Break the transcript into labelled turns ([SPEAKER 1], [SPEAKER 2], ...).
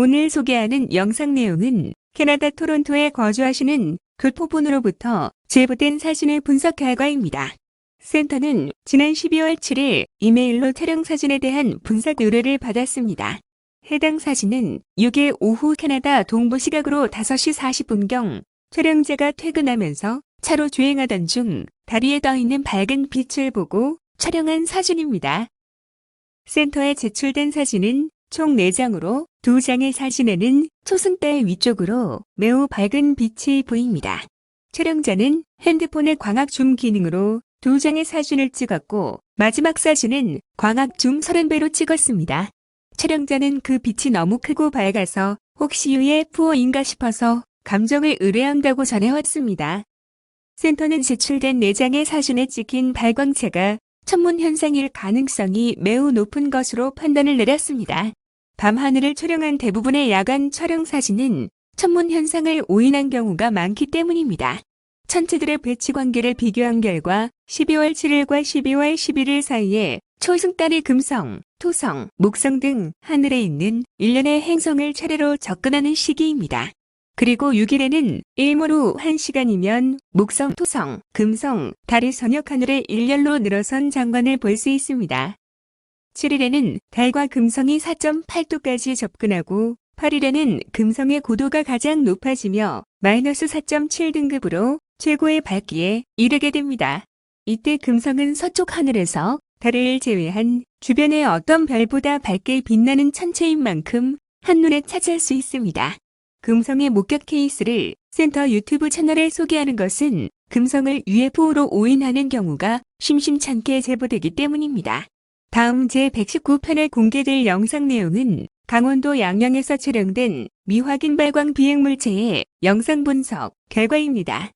[SPEAKER 1] 오늘 소개하는 영상 내용은 캐나다 토론토에 거주하시는 교토분으로부터 제보된 사진을 분석 결과입니다. 센터는 지난 12월 7일 이메일로 촬영 사진에 대한 분석 의뢰를 받았습니다. 해당 사진은 6일 오후 캐나다 동부 시각으로 5시 40분경 촬영자가 퇴근하면서 차로 주행하던 중 다리에 떠 있는 밝은 빛을 보고 촬영한 사진입니다. 센터에 제출된 사진은 총 4장으로 2장의 사진에는 초승달 위쪽으로 매우 밝은 빛이 보입니다. 촬영자는 핸드폰의 광학 줌 기능으로 2장의 사진을 찍었고 마지막 사진은 광학 줌 30배로 찍었습니다. 촬영자는 그 빛이 너무 크고 밝아서 혹시 UFO인가 싶어서 감정을 의뢰한다고 전해왔습니다. 센터는 제출된 4장의 사진에 찍힌 발광체가 천문 현상일 가능성이 매우 높은 것으로 판단을 내렸습니다. 밤하늘을 촬영한 대부분의 야간 촬영 사진은 천문 현상을 오인한 경우가 많기 때문입니다. 천체들의 배치 관계를 비교한 결과 12월 7일과 12월 11일 사이에 초승달의 금성, 토성, 목성 등 하늘에 있는 일련의 행성을 차례로 접근하는 시기입니다. 그리고 6일에는 일몰 후 1시간이면 목성, 토성, 금성, 달이 저녁 하늘에 일렬로 늘어선 장관을 볼 수 있습니다. 7일에는 달과 금성이 4.8도까지 접근하고 8일에는 금성의 고도가 가장 높아지며 마이너스 4.7등급으로 최고의 밝기에 이르게 됩니다. 이때 금성은 서쪽 하늘에서 달을 제외한 주변의 어떤 별보다 밝게 빛나는 천체인 만큼 한눈에 찾을 수 있습니다. 금성의 목격 케이스를 센터 유튜브 채널에 소개하는 것은 금성을 UFO로 오인하는 경우가 심심찮게 제보되기 때문입니다. 다음 제119편에 공개될 영상 내용은 강원도 양양에서 촬영된 미확인 발광 비행 물체의 영상 분석 결과입니다.